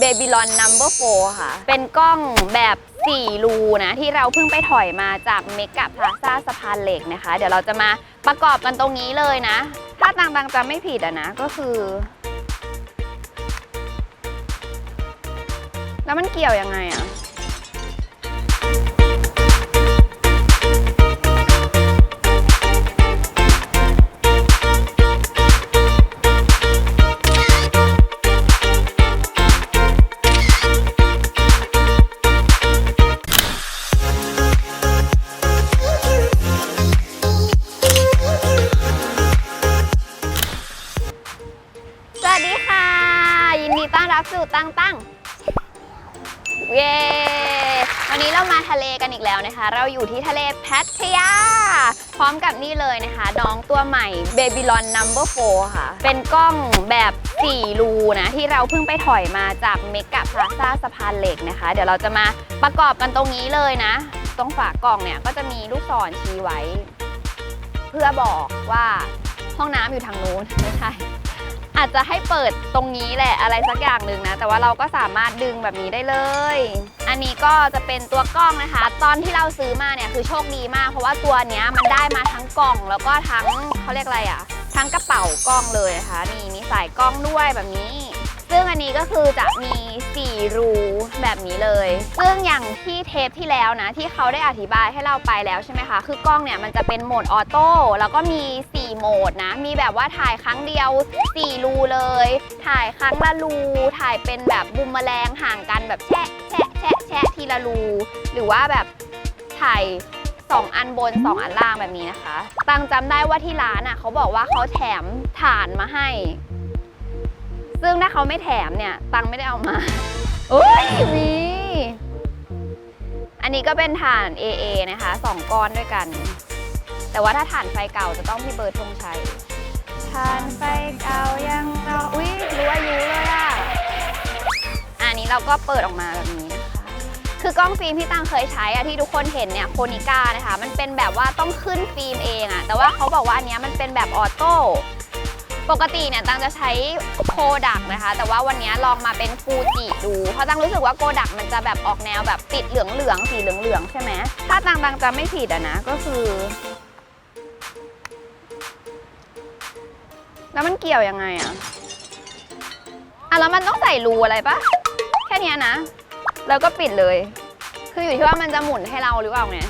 b a b y l o n Number 4 ค่ะ เป็นกล้องแบบ4รูนะ ที่เราเพิ่งไปถอยมาจากเมกะพลาซ่าสะพานเหล็กนะคะ เดี๋ยวเราจะมาประกอบกันตรงนี้เลยนะ ถ้าตังตังๆจะไม่ผิดอะนะ ก็คือ แล้วมันเกี่ยวยังไงอะ แล้วนะคะ เราอยู่ที่ทะเลพัทยา พร้อมกับนี่เลยนะคะ น้องตัวใหม่ Babylon Number 4 ค่ะ เป็นกล้องแบบ 4 รูนะ ที่เราเพิ่งไปถอยมาจากเมกะพลาซ่าสะพานเหล็กนะคะ เดี๋ยวเราจะมาประกอบกันตรงนี้เลยนะ ตรงฝากล่องเนี่ยก็จะมีลูกศรชี้ไว้ เพื่อบอกว่าห้องน้ำอยู่ทางนู้นไม่ใช่ อาจจะให้เปิดตรงนี้แหละอะไรสักอย่างหนึ่งนะ แต่ว่าเราก็สามารถดึงแบบนี้ได้เลย อันนี้ก็จะเป็นตัวกล้องนะคะ ตอนที่เราซื้อมาเนี่ยคือโชคดีมาก เพราะว่าตัวเนี้ยมันได้มาทั้งกล่องแล้วก็ทั้งเขาเรียกอะไรอะ่ะ ทั้งกระเป๋ากล้องเลยนะคะนี่มีสายกล้องด้วยแบบนี้ ซึ่งอันนี้ก็คือจะมี 4 รูแบบนี้เลย ซึ่งอย่างที่เทปที่แล้วนะ ที่เขาได้อธิบายให้เราไปแล้วใช่ไหมคะ คือกล้องเนี่ยมันจะเป็นโหมดออโต้แล้วก็มี 4 โหมดนะ มีแบบว่าถ่ายครั้งเดียว 4 รูเลย ถ่ายครั้งละรู ถ่ายเป็นแบบบุมแมลงห่างกันแบบแชะแชะแชะแชะทีละรู หรือว่าแบบถ่าย2 อันบน 2 อันล่างแบบนี้นะคะ ตังจำได้ว่าที่ร้านอะเขาบอกว่าเขาแถมฐานมาให้ ซึ่งถ้าเขาไม่แถมเนี่ยตังไม่ได้เอามาโอ้ยมีอันนี้ก็เป็นถ่าน AA นะคะ2ก้อนด้วยกัน แต่ว่าถ้าถ่านไฟเก่าจะต้องพี่เบิร์ดธงชัยถ่านไฟเก่ายังเราอุ้ยรู้อายุเลยอะอันนี้เราก็เปิดออกมาแบบนี้นะคะ คือกล้องฟิล์มที่ตังเคยใช้อะที่ทุกคนเห็นเนี่ยโคนิก้านะคะ มันเป็นแบบว่าต้องขึ้นฟิล์มเองอะแต่ว่าเขาบอกว่าอันเนี้ยมันเป็นแบบออโต้ ปกติเนี่ยตังจะใช้โคดักนะคะ แต่ว่าวันนี้ลองมาเป็นฟูจิดูเพราะตังรู้สึกว่าโคดักมันจะแบบออกแนวแบบติดเหลืองๆสีเหลืองๆใช่ไหมถ้าตังตังจะไม่ผิดอะนะก็คือ แล้วมันเกี่ยวยังไงอะอะแล้วมันต้องใส่รูอะไรปะแค่นี้นะ แล้วก็ปิดเลย คืออยู่ที่ว่ามันจะหมุนให้เราหรือเปล่าไง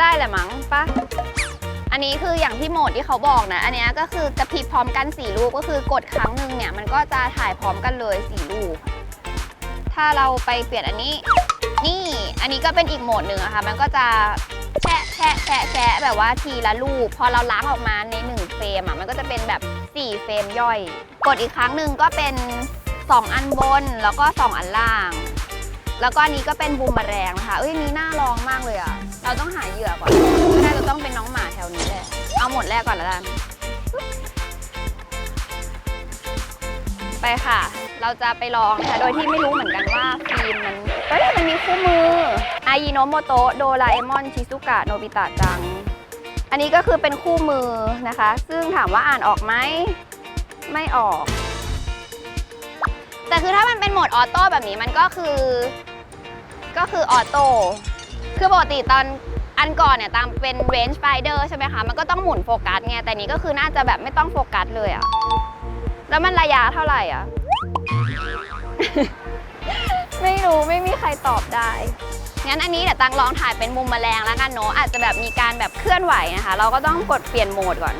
ได้แหละมั้งปะ นนี้คืออย่างที่โหมดที่เขาบอกนะ อันนี้ก็คือกระพริบพร้อมกัน4ลูกก็คือกดครั้งหนึ่งเนี่ยมันก็จะถ่ายพร้อมกันเลย4ลูก ถ้าเราไปเปลี่ยนอันนี้ นี่อันนี้ก็เป็นอีกโหมดหนึ่งอะค่ะ มันก็จะแชะแชะแชะแชะแบบว่าทีละลูก พอเราล้างออกมาใน1เฟรมอะมันก็จะเป็นแบบ4เฟรมย่อย กดอีกครั้งหนึ่งก็เป็น 2 อันบนแล้วก็ 2 อันล่าง แล้วก็อันนี้ก็เป็นบูมเมอแรงนะคะเอ้ยอันนี้น่าลองมากเลยอะเราต้องหาเหยื่อก่อนก็น่าจะต้องเป็นน้องหมาแถวนี้แหละเอาหมดแรกก่อนแล้วกัน ไปค่ะ เราจะไปลองนะคะ โดยที่ไม่รู้เหมือนกันว่าฟิล์มมัน เฮ้ย มันมีคู่มืออายิโนโมโตะโดราเอมอน ชิซุกะ โนบิตะจัง อันนี้ก็คือเป็นคู่มือนะคะ ซึ่งถามว่าอ่านออกไหม ไม่ออก แต่คือถ้ามันเป็นโหมดออโต้แบบนี้มันก็คือ ก็คือออโต้คือปกติตอนอันก่อนเนี่ยตามเป็น range finder ใช่ไหมคะ มันก็ต้องหมุนโฟกัสไง แต่นี้ก็คือน่าจะแบบไม่ต้องโฟกัสเลยอะแล้วมันระยะเท่าไหร่อะ ไม่รู้ไม่มีใครตอบได้ งั้นอันนี้เดี๋ยวตังลองถ่ายเป็นมุมแมลงแล้วกันเนาะอาจจะแบบมีการแบบเคลื่อนไหวนะคะ เราก็ต้องกดเปลี่ยนโหมดก่อน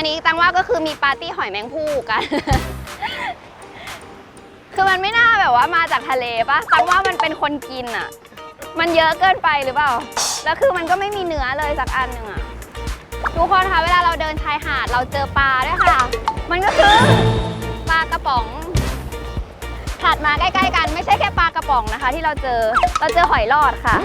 อันนี้ตังว่าก็คือมีปาร์ตี้หอยแมงภู่กัน คือมันไม่น่าแบบว่ามาจากทะเลปะตังว่ามันเป็นคนกินอะมันเยอะเกินไปหรือเปล่า แล้วคือมันก็ไม่มีเนื้อเลยสักอันหนึ่งอะทุกคนคะเวลาเราเดินชายหาดเราเจอปลาด้วยค่ะ มันก็คือปลากระป๋องถัดมาใกล้ ๆ กันไม่ใช่แค่ปลากระป๋องนะคะ ที่เราเจอเราเจอหอยหลอดค่ะ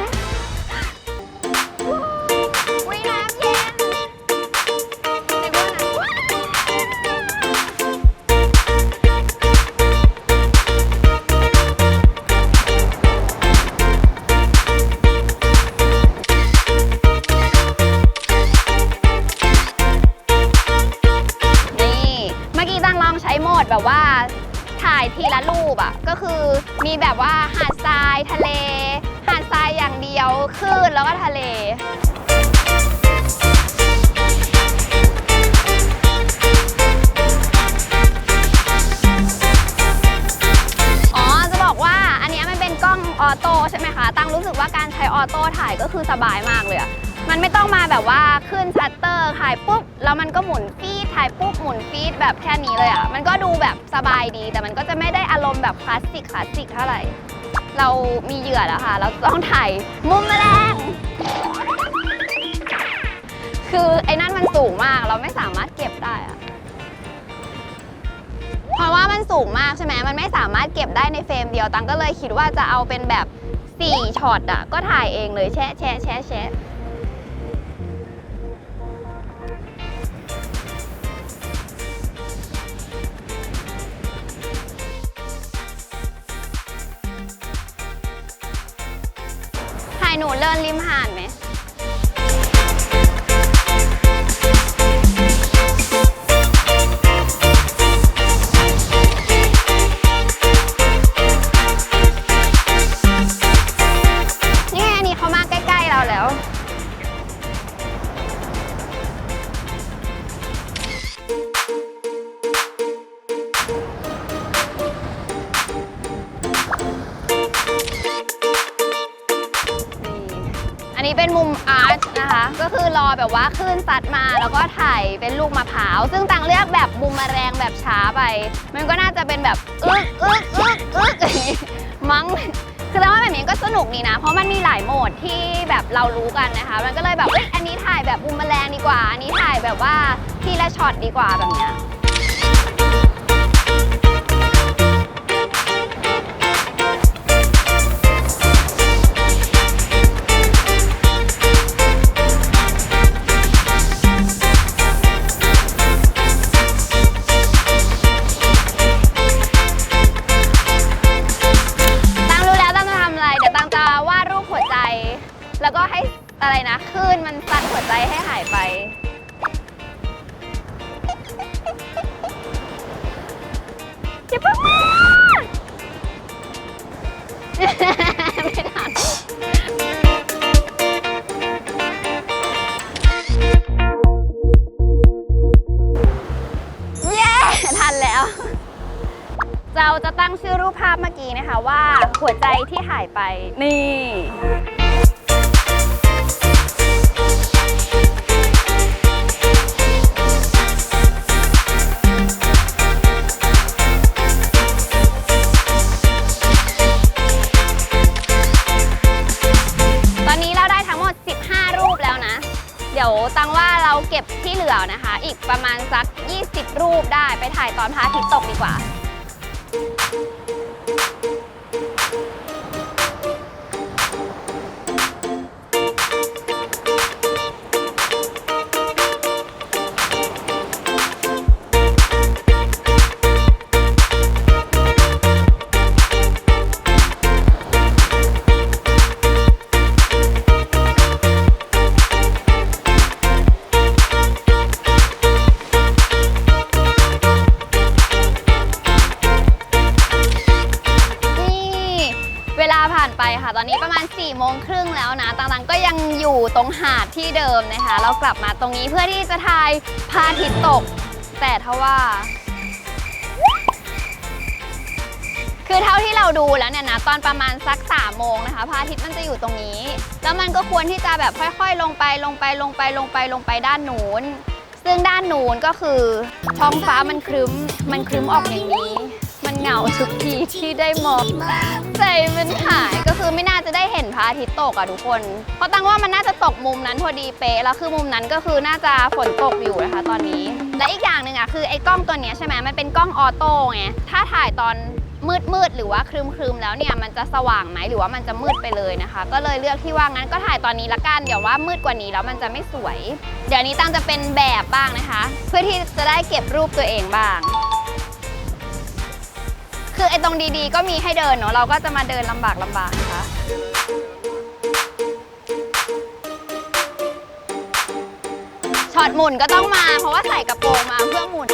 ทีละรูปอะก็คือมีแบบว่าหาดทรายทะเล หาดทรายอย่างเดียวคลื่นแล้วก็ทะเลอ๋อจะบอกว่าอันนี้ยมันเป็นกล้องออโต้ใช่ไหมคะ ตังรู้สึกว่าการใช้ออโต้ถ่ายก็คือสบายมากเลยอะ มันไม่ต้องมาแบบว่าขึ้นชัตเตอร์ถ่ายปุ๊บแล้วมันก็หมุนฟีดถ่ายปุ๊บหมุนฟีดแบบแค่นี้เลยอะมันก็ดูแบบสบายดี แต่มันก็จะไม่ได้อารมณ์แบบคลาสสิกคลาสสิกเท่าไหร่เรามีเหยื่อแล้วค่ะ เราต้องถ่ายมุมแมลงคือไอ้นั่นมันสูงมากเราไม่สามารถเก็บได้อะเพราะว่ามันสูงมากใช่ไหมมันไม่สามารถเก็บได้ในเฟรมเดียวตังก็เลยคิดว่าจะเอาเป็นแบบ 4ช็อตอะก็ถ่ายเองเลยแชะแชะแชะแชะ หนูเลินริมหาดไหมัดมา แล้วก็ถ่ายเป็นลูกมะพร้าว ซึ่งตังเลือกแบบมุมแมลงแบบช้าไป มันก็น่าจะเป็นแบบอึ๊กอึ๊กอึ๊กอึ๊กอย่างงี้มั้งคือแต่ว่าแบบนี้ก็สนุกดีนะ เพราะมันมีหลายโหมดที่แบบเรารู้กันนะคะ มันก็เลยแบบเอ้ยอันนี้ถ่ายแบบมุมแมลงดีกว่า อันนี้ถ่ายแบบว่าทีละช็อตดีกว่าแบบเนี้ย อย่าเพิ่งมา ไม่ทันเย้ ทันแล้ว เราจะตั้งชื่อรูปภาพเมื่อกี้นะคะว่าหัวใจที่หายไปนี่ ตอนพระอาทิตย์ตกดีกว่า ค่ะ ตอนนี้ประมาณ4ี่โมงครึ่งแล้วนะต่างๆก็ยังอยู่ตรงหาดที่เดิมนะคะ เรากลับมาตรงนี้เพื่อที่จะถ่ายพระอาทิตย์ตก แต่ทว่า คือเท่าที่เราดูแล้วเนี่ยนะตอนประมาณสัก3ามโมงนะคะพระอาทิตย์มันจะอยู่ตรงนี้ แล้วมันก็ควรที่จะแบบค่อยๆ ลงไปลงไปลงไปลงไปลงไปด้านนู้นซึ่งด้านนู้นก็คือท้องฟ้ามันครึ้ม มันครึ้มออกอย่างนี้ มันเหงาทุกทีที่ได้มอง ใจมันหายก็คือไม่น่าจะได้เห็นพระอาทิตย์ตกอะทุกคน เพราะตั้งว่ามันน่าจะตกมุมนั้นพอดีเป๊ะแล้วคือมุมนั้นก็คือน่าจะฝนตกอยู่นะคะ ตอนนี้ และอีกอย่างหนึ่งอะคือไอ้กล้องตัวเนี้ยใช่ไหมมันเป็นกล้องออโต้ไงถ้าถ่ายตอนมืดมืดหรือว่าครึมครึมแล้วเนี่ยมันจะสว่างไหมหรือว่ามันจะมืดไปเลยนะคะ ก็เลยเลือกที่ว่างั้นก็ถ่ายตอนนี้ละกันเดี๋ยวว่ามืดกว่านี้แล้วมันจะไม่สวย เดี๋ยวนี้ตั้งจะเป็นแบบบ้างนะคะ เพื่อที่จะได้เก็บรูปตัวเองบ้าง คือไอ้ตรงดีๆ ก็มีให้เดินเนาะเราก็จะมาเดินลำบากลำบากนะคะช็อตหมุนก็ต้องมา เพราะว่าใส่กระโปรงมาเพื่อหมุน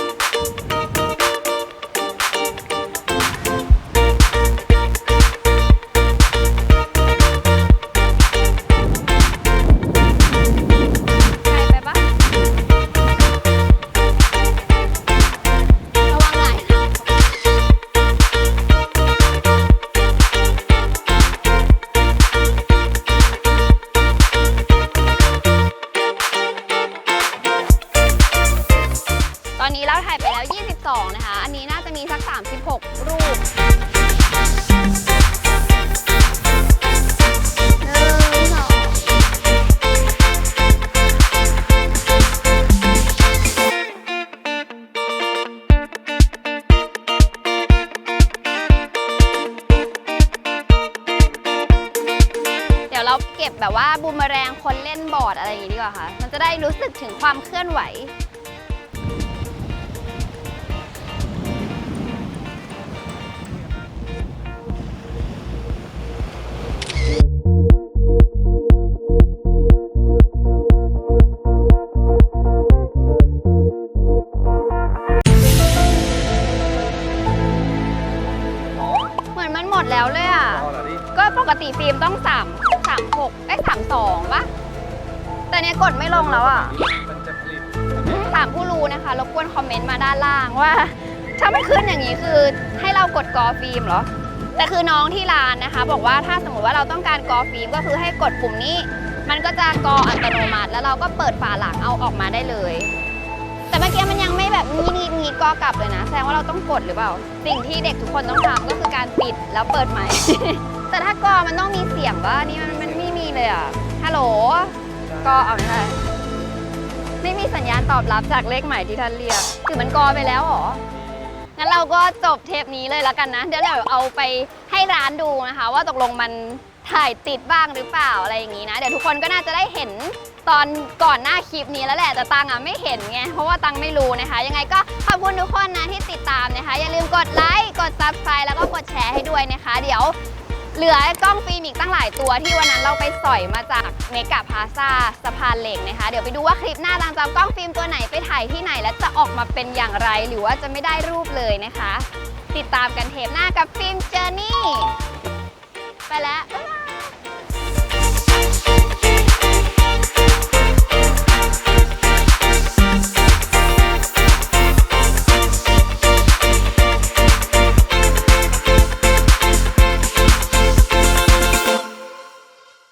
2 นะคะ อันนี้น่าจะมีสัก 36 รูปเราเก็บแบบว่าบูมแมลงคนเล่นบอร์ดอะไรอย่างนี้ดีกว่าค่ะ มันจะได้รู้สึกถึงความเคลื่อนไหว ก็ปกติฟิล์มต้อง3 3 6ได้32ปะแต่เนี้ยกดไม่ลงแล้วอะมันจะผลิตถามผู้รู้นะคะรบกวนคอมเมนต์มาด้านล่างว่า ถ้ามันขึ้นอย่างนี้คือให้เรากดกอฟิล์มเหรอแต่คือน้องที่ร้านนะคะ บอกว่าถ้าสมมติว่าเราต้องการกอฟิล์มก็คือให้กดปุ่มนี้ มันก็จะกออัตโนมัติ แล้วเราก็เปิดฝาหลังเอาออกมาได้เลย แต่เมื่อกี้มันยังไม่แบบงีดงีดงีดกอกลับเลยนะ แสดงว่าเราต้องกดหรือเปล่า สิ่งที่เด็กทุกคนต้องทำก็คือการปิดแล้วเปิดใหม่ แต่ถ้ากอมันต้องมีเสียงว่านี่มันมันไม่มีเลยอะ ฮัลโหล กอเอาไม่ได้ไม่มีสัญญาณตอบรับจากเลขหมายที่ท่านเรียกถือมันกอไปแล้วหรอ งั้นเราก็จบเทปนี้เลยแล้วกันนะ เดี๋ยวเราเอาไปให้ร้านดูนะคะ ว่าตกลงมันถ่ายติดบ้างหรือเปล่าอะไรอย่างนี้นะ เดี๋ยวทุกคนก็น่าจะได้เห็นตอนก่อนหน้าคลิปนี้แล้วแหละแต่ตังอะไม่เห็นไงเพราะว่าตังไม่รู้นะคะ ยังไงก็ขอบคุณทุกคนนะที่ติดตามนะคะ อย่าลืมกดไลค์กด subscribe แล้วก็กดแชร์ให้ด้วยนะคะ เดี๋ยว เหลือกล้องฟิล์มอีกตั้งหลายตัวที่วันนั้นเราไปสอยมาจากเมกะพาซาสะพานเหล็กนะคะ เดี๋ยวไปดูว่าคลิปหน้าตังจะเอากล้องฟิล์มตัวไหนไปถ่ายที่ไหน และจะออกมาเป็นอย่างไรหรือว่าจะไม่ได้รูปเลยนะคะ ติดตามกันเทปหน้ากับฟิล์มเจอร์นี่ไปแล้วบ๊ายบาย